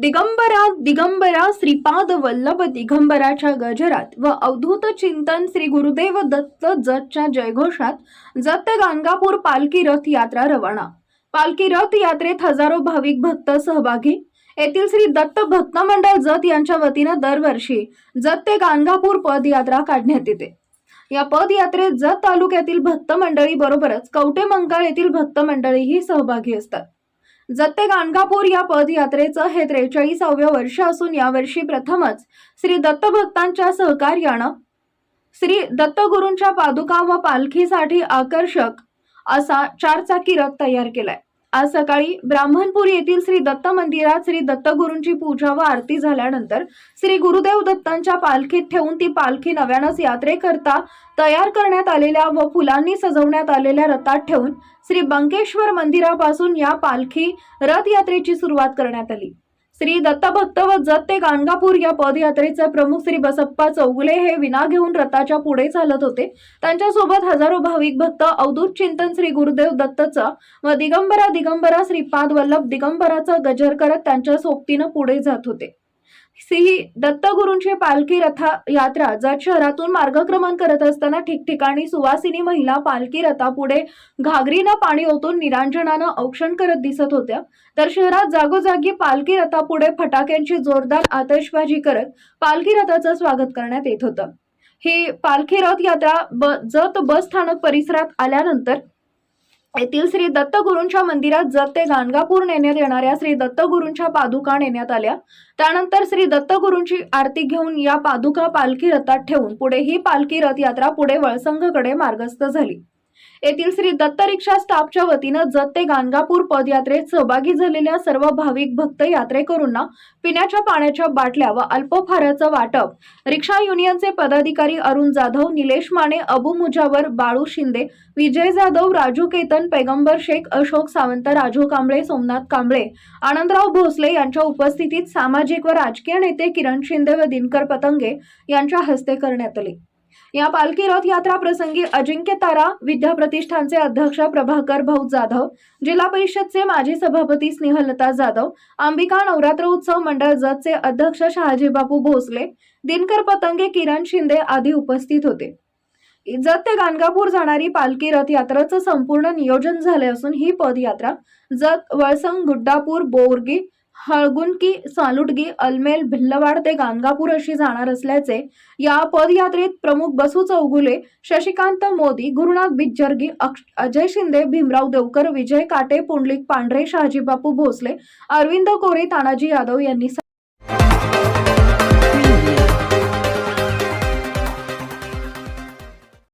दिगंबरा दिगंबरा श्रीपाद वल्लभ दिगंबराच्या गजरात व अवधूत चिंतन श्री गुरुदेव दत्त जतच्या जयघोषात जत ते गाणगापूर पालखी रथ यात्रा रवाना. पालखी रथ यात्रेत हजारो भाविक भक्त सहभागी. येथील श्री दत्त भक्त मंडळ जत यांच्या वतीनं दरवर्षी जत ते गाणगापूर पदयात्रा काढण्यात येते. या पदयात्रेत जत तालुक्यातील भक्त मंडळी बरोबरच कवटे मंगळ येथील भक्त मंडळीही सहभागी असतात. जत्ते गाणगापूर या पदयात्रेचं हे त्रेचाळीसाव्या वर्ष असून यावर्षी प्रथमच श्री दत्तभक्तांच्या सहकार्यानं श्री दत्तगुरूंच्या पादुका व पालखीसाठी आकर्षक असा चारचाकी रथ तयार केलाय. आज सकाळी ब्राह्मणपूर येथील श्री दत्त मंदिरात श्री दत्तगुरूंची पूजा व आरती झाल्यानंतर श्री गुरुदेव दत्तांच्या पालखीत ठेवून ती पालखी नव्यानच यात्रेकरता तयार करण्यात आलेल्या व फुलांनी सजवण्यात आलेल्या रथात ठेवून श्री बंकेश्वर मंदिरापासून या पालखी रथयात्रेची सुरुवात करण्यात आली. श्री दत्तभक्त व जत ते गाणगापूर या पदयात्रेचे प्रमुख श्री बसप्पा चौगुले हे विना घेऊन रथाच्या पुढे चालत होते. त्यांच्यासोबत हजारो भाविक भक्त अवधूत चिंतन श्री गुरुदेव दत्तचा व दिगंबरा दिगंबरा श्रीपाद वल्लभ दिगंबराचा गजर करत त्यांच्या सोबतीनं पुढे जात होते. श्री दत्तगुरूंची पालखी रथा यात्रा जत शहरातून मार्गक्रमण करत असताना ठिकठिकाणी सुवासिनी महिला पालखी रथापुढे घागरीनं पाणी ओतून निरांजनानं औक्षण करत दिसत होत्या. तर शहरात जागोजागी पालखी रथापुढे फटाक्यांची जोरदार आतषबाजी करत पालखी रथाचं स्वागत करण्यात येत होतं. ही पालखी रथ यात्रा ब जत बस स्थानक परिसरात आल्यानंतर येथील श्री दत्तगुरूंच्या मंदिरात जत ते गाणगापूर नेण्यात येणाऱ्या श्री दत्तगुरूंच्या पादुका नेण्यात आल्या. त्यानंतर श्री दत्तगुरूंची आरती घेऊन या पादुका पालखी रथात ठेवून पुढे ही पालखी रथ यात्रा पुढे वळसंघकडे मार्गस्थ झाली. येथील श्री दत्त रिक्षा स्टाफच्या वतीनं जत ते गाणगापूर पदयात्रेत सहभागी झालेल्या सर्व भाविक भक्त यात्रेकरूंना पिण्याच्या पाण्याच्या बाटल्या व अल्पफाराचं वाटप. रिक्षा युनियनचे पदाधिकारी अरुण जाधव निलेश माने अबू मुजावर बाळू शिंदे विजय जाधव राजू केतन पैगंबर शेख अशोक सावंत राजू कांबळे सोमनाथ कांबळे आनंदराव भोसले यांच्या उपस्थितीत सामाजिक व राजकीय नेते किरण शिंदे व दिनकर पतंगे यांच्या हस्ते करण्यात आले. या पालखी रथ यात्रा प्रसंगी अजिंक्य तारा विद्या प्रतिष्ठानचे अध्यक्ष प्रभाकर भाऊ जाधव जिल्हा परिषदचे माजी सभापती स्नेहलता जाधव अंबिका नवरात्र उत्सव मंडळ जतचे अध्यक्ष शहाजीबापू भोसले दिनकर पतंगे किरण शिंदे आदी उपस्थित होते. जत ते गाणगापूर जाणारी पालखी रथयात्राचं संपूर्ण नियोजन झाले असून ही पदयात्रा जत वळसंग गुड्डापूर बोरगी हळगुणकी सालुटगी अलमेल भिल्लवाड ते गाणगापूर अशी जाणार असल्याचे या पदयात्रेत प्रमुख बसू चौगुले शशिकांत मोदी गुरुनाथ बिज्जर्गी अक्ष- अजय शिंदे भीमराव देवकर विजय काटे पुंडलिक पांढरे शहाजीबापू भोसले अरविंद कोरे तानाजी यादव यांनी